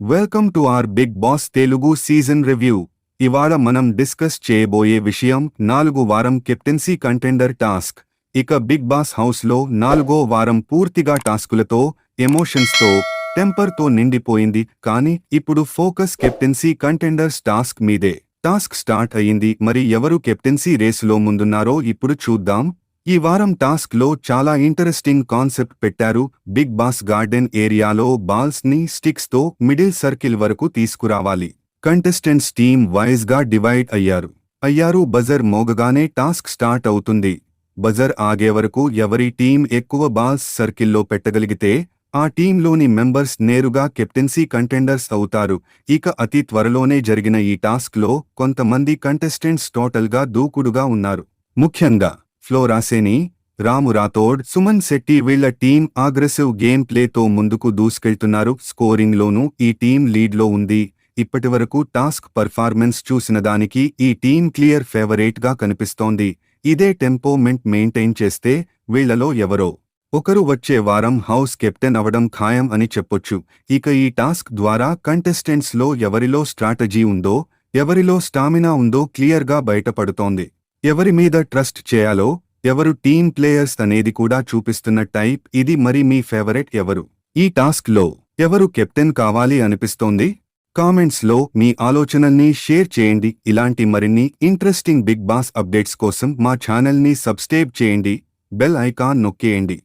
Welcome to our Bigg Boss Telugu season review ఇవాళ మనం discuss చేయబోయే విషయం నాలుగు వారం కెప్టెన్సీ కంటెండర్ టాస్క్ ఇక బిగ్ బాస్ హౌస్లో నాలుగో వారం పూర్తిగా టాస్కులతో ఎమోషన్స్తో టెంపర్తో నిండిపోయింది. కానీ ఇప్పుడు ఫోకస్ కెప్టెన్సీ కంటెండర్స్ టాస్క్ మీదే. టాస్క్ స్టార్ట్ అయ్యింది. మరి ఎవరు కెప్టెన్సీ రేసులో ముందున్నారో ఇప్పుడు చూద్దాం. ఈ వారం టాస్క్లో చాలా ఇంటరెస్టింగ్ కాన్సెప్ట్ పెట్టారు. బిగ్ బాస్ గార్డెన్ ఏరియాలో బాల్స్ని స్టిక్స్తో మిడిల్ సర్కిల్ వరకు తీసుకురావాలి. కంటెస్టెంట్స్ టీమ్ వైజ్గా డివైడ్ అయ్యారు. అయ్యారు బజర్ మోగగానే టాస్క్ స్టార్ట్ అవుతుంది. బజర్ ఆగే వరకు ఎవరి టీం ఎక్కువ బాల్స్ సర్కిల్లో పెట్టగలిగితే ఆ టీంలోని మెంబర్స్ నేరుగా కెప్టెన్సీ కంటెండర్స్ అవుతారు. ఇక అతి త్వరలోనే జరిగిన ఈ టాస్క్లో కొంతమంది కంటెస్టెంట్స్ టోటల్గా దూకుడుగా ఉన్నారు. ముఖ్యంగా ఫ్లోరాసేని రాము రాథోడ్ సుమన్ శెట్టి వీళ్ళ టీం ఆగ్రెసివ్ గేమ్ ప్లేతో ముందుకు దూసుకెళ్తున్నారు. స్కోరింగ్ లోనూ ఈ టీం లీడ్లో ఉంది. ఇప్పటివరకు టాస్క్ పర్ఫార్మెన్స్ చూసిన దానికి ఈ టీం క్లియర్ ఫేవరేట్గా కనిపిస్తోంది. ఇదే టెంపోమెంట్ మెయింటైన్ చేస్తే వీళ్ళలో ఎవరో ఒకరు వచ్చే వారం హౌస్ కెప్టెన్ అవడం ఖాయం అని చెప్పొచ్చు. ఇక ఈ టాస్క్ ద్వారా కంటెస్టెంట్స్లో ఎవరిలో స్ట్రాటజీ ఉందో ఎవరిలో స్టామినా ఉందో క్లియర్గా బయటపడుతోంది. ఎవరి మీద ట్రస్ట్ చేయాలో ఎవరు టీమ్ ప్లేయర్స్ అనేది కూడా చూపిస్తున్న టైప్ ఇది మరి మీ ఫేవరెట్ ఎవరు? ఈ టాస్క్లో ఎవరు కెప్టెన్ కావాలి అనిపిస్తోంది? కామెంట్స్లో మీ ఆలోచనల్ని షేర్ చేయండి. ఇలాంటి మరిన్ని ఇంట్రెస్టింగ్ బిగ్ బాస్ అప్డేట్స్ కోసం మా ఛానల్ని సబ్స్క్రైబ్ చేయండి. Bell icon నొక్కేయండి.